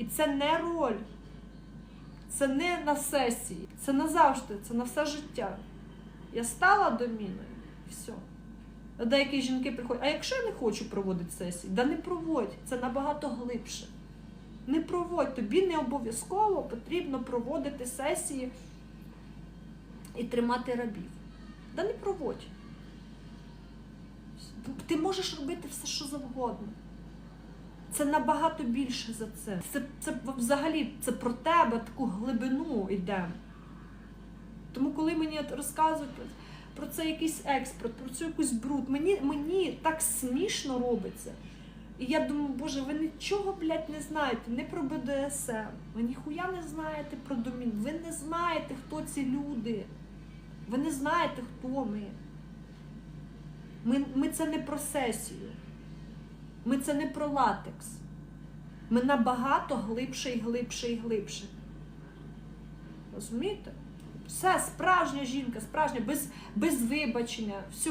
І це не роль. Це не на сесії. Це назавжди, це на все життя. Я стала доміною. Все. Деякі жінки приходять, а якщо я не хочу проводити сесії, да не проводь, це набагато глибше. Не проводь, тобі не обов'язково потрібно проводити сесії і тримати рабів. Да не проводь. Ти можеш робити все, що завгодно. Це набагато більше за це. Це, це взагалі це про тебе таку глибину йде. Тому, коли мені розказують про, про це якийсь експорт, про цю якусь бруд, мені, мені так смішно робиться. І я думаю, боже, ви нічого, блядь, не знаєте, не про БДСМ, ви ніхуя не знаєте про домін, ви не знаєте, хто ці люди. Ви не знаєте, хто ми. Ми, ми це не про сесію. Ми це не про латекс. Ми набагато глибше і глибше і глибше. Розумієте? Все, справжня жінка, справжня, без, без вибачення. Все.